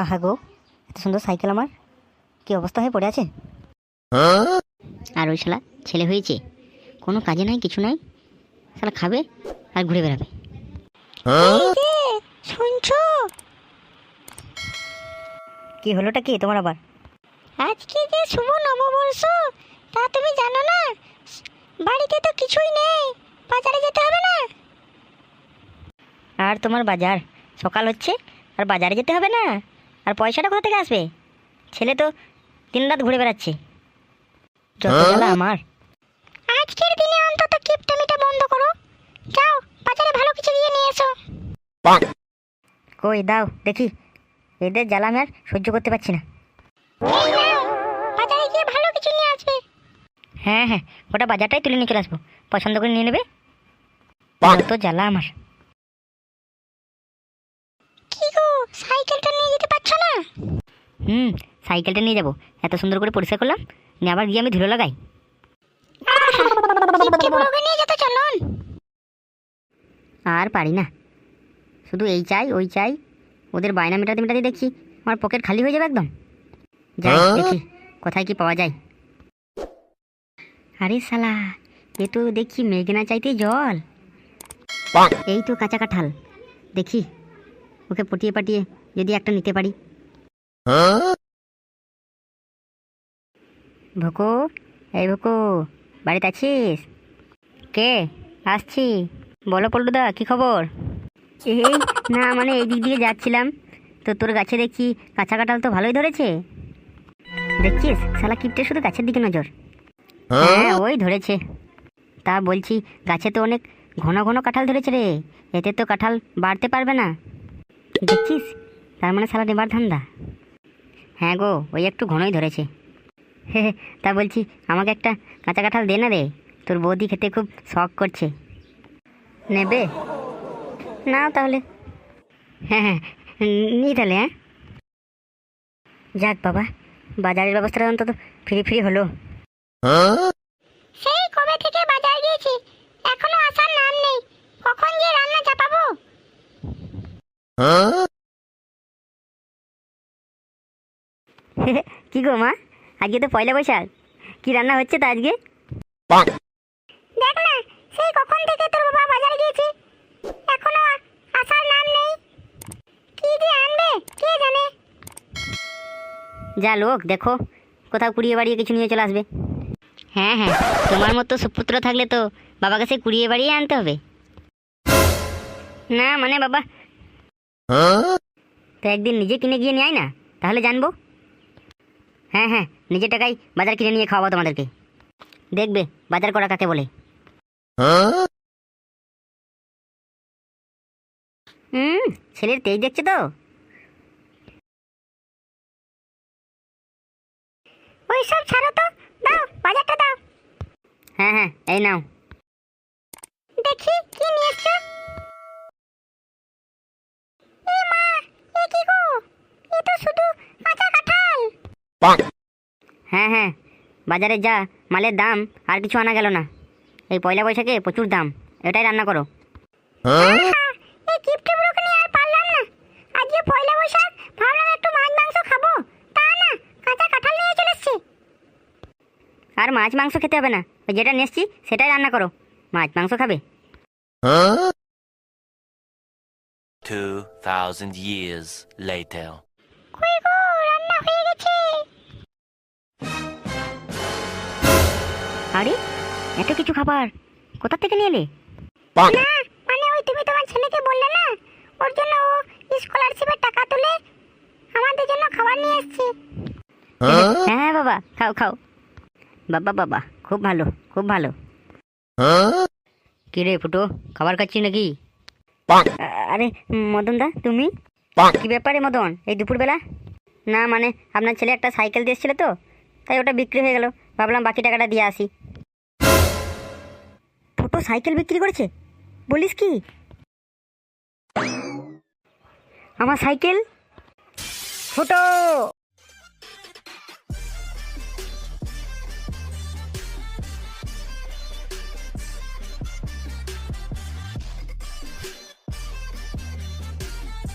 আহা গো এত সুন্দর সাইকেল আমার। কি অবস্থা হয়ে পড়ে আছে? আর ওই শালা ছেলে হয়েছে কোনো কাজে নাই কিছু নাই। শালা খাবে আর ঘুরে বেড়াবে। শুনছো? কি হলোটা কি তোমার আবার? আজকে যে শুভ নববর্ষ তা তুমি জানো না? বাড়িতে তো কিছুই নেই বাজারে যেতে হবে না। আর তোমার বাজার সকাল হচ্ছে আর বাজারে যেতে হবে না? আর পয়সাটা কোথা থেকে আসবে? ছেলে তো দিন রাত ঘুরে বেড়াচ্ছে। যত জ্বালা আমার। আজকের দিনে অন্তত কিপটামিটা বন্ধ করো। যাও বাজারে ভালো কিছু গিয়ে নিয়ে এসো। কই দাও দেখি। এদের জ্বালা আমি আর সহ্য করতে পারছি না। বাজারে গিয়ে ভালো কিছু নিয়ে আসবে। হ্যাঁ হ্যাঁ ওটা বাজারটাই তুলে নিয়ে চলে আসব। পছন্দ করে নিয়ে নেবে? তো জ্বালা আমার। কি গো সাইকেলটা হুম সাইকেলটা নিয়ে যাব। এত সুন্দর করে পরিষ্কার করলাম নিয়ে আবার গিয়ে আমি ধুলো লাগাই। আর পারি না। শুধু এই চাই ওই চাই ওদের বায়না মেটাতে মেটাতে দেখছি আমার পকেট খালি হয়ে যাবে একদম। যাই দেখি কোথায় কি পাওয়া যায়। আরে সালা এ তো দেখছি মেঘনা চাইতে জল। এই তো কাঁচা কাঁঠাল। দেখি ওকে পটিয়ে পাটিয়ে যদি একটা নিতে পারি। ভোকো, এই ভোকো, বাড়িতে আছিস? কে? আসছি। বলো পল্টুদা, কি খবর? এই, না মানে এই দিক দিয়ে যাচ্ছিলাম। তো তোর গাছে দেখছি কাঁচা কাঁঠাল তো ভালোই ধরেছে। দেখছিস? শালা কিপটে শুধু গাছের দিকে নজর। হ্যাঁ ওই ধরেছে। তা বলছি, গাছে তো অনেক ঘন ঘন কাঁঠাল ধরেছে রে। এতে তো কাঁঠাল বাড়তে পারবে না। দেখছিস? তার মানে শালা নেবার ধান্দা। হ্যাঁ গো ওই একটু ঘনই ধরেছে। হে হে, তা বলছি আমাকে একটা কাঁচা কাঁঠাল দে না রে তোর বৌদি খেতে খুব শখ করছে। নেবে? না তাহলে। হ্যাঁ হ্যাঁ নি তাহলে হ্যাঁ। যাক বাবা বাজারের ব্যবস্থাটা অন্তত ফ্রি ফ্রি হলো। সেই কবে থেকে বাজার গিয়েছি এখনও আসার নাম নেই। কখন যে রান্না চাপাবো কি গো মা? আজকে তো পয়লা বৈশাখ। কি রান্না হচ্ছে তো আজকে? দেখ না সেই কখন থেকে তোর বাবা বাজারে গিয়েছে? এখনও আসার নাম নেই। কি যে আনবে কে জানে? যা লোক দেখো কোথাও কুড়িয়ে বাড়িয়ে কিছু নিয়ে চলে আসবে। হ্যাঁ হ্যাঁ তোমার মতো সুপুত্র থাকলে তো বাবাকে সে কুড়িয়ে বাড়িয়ে আনতে হবে। না মানে বাবা। তো একদিন নিজে কিনে গিয়ে নিয়ে আয় না তাহলে জানব। হ্যাঁ হ্যাঁ নিজের টাকায় বাজার কিনে নিয়ে খাওয়াবো তোমাদেরকে। দেখবে বাজার করা কাকে বলে। হুম ছেলের তেজ দেখছে তো? ওই সব ছাড়ো তো, দাও, বাজারটা দাও। হ্যাঁ হ্যাঁ এই নাও। দেখি কি নিয়ে এসছো এ মা এ কি গো এ তো শুধু কাঁচা কাঁঠাল হ্যাঁ হ্যাঁ বাজারে যা মালের দাম আর কিছু আনা গেল না। এই পয়লা বৈশাখে প্রচুর দাম এটাই রান্না করো। এই কিপটে বুড়োকে আর পারলাম না। আজকে পয়লা বৈশাখ ভাবলাম একটু মাছ মাংস খাব। তা না কাঁচা কাঁঠাল নিয়ে চলে এসছি। আর মাছ মাংস খেতে হবে না ওই যেটা নিয়ে এসছি সেটাই রান্না করো। মাছ মাংস খাবে। 2,000 years later. আরে এত কিছু খাবার কোথা থেকে নিয়ে এলে? না মানে ওই তুমি তোমার ছেলেকে বললে না ওর জন্য ও স্কলারশিপের টাকা তুলে আমাদের জন্য খাবার নিয়ে এসেছে। হ্যাঁ? বাবা খাও খাও। বাবা বাবা খুব ভালো খুব ভালো। কি রে ফুটো খাবার খাচ্ছি নাকি? আরে মদন দা তুমি? কি ব্যাপারে মদন এই দুপুরবেলা? না মানে আপনার ছেলে একটা সাইকেল দিয়েছিল তো তাই ওটা বিক্রি হয়ে গেল। ভাবলাম বাকি টাকাটা দিয়ে আসি। সাইকেল বিক্রি করেছে? বলিস কি? আমার সাইকেল? ফুটো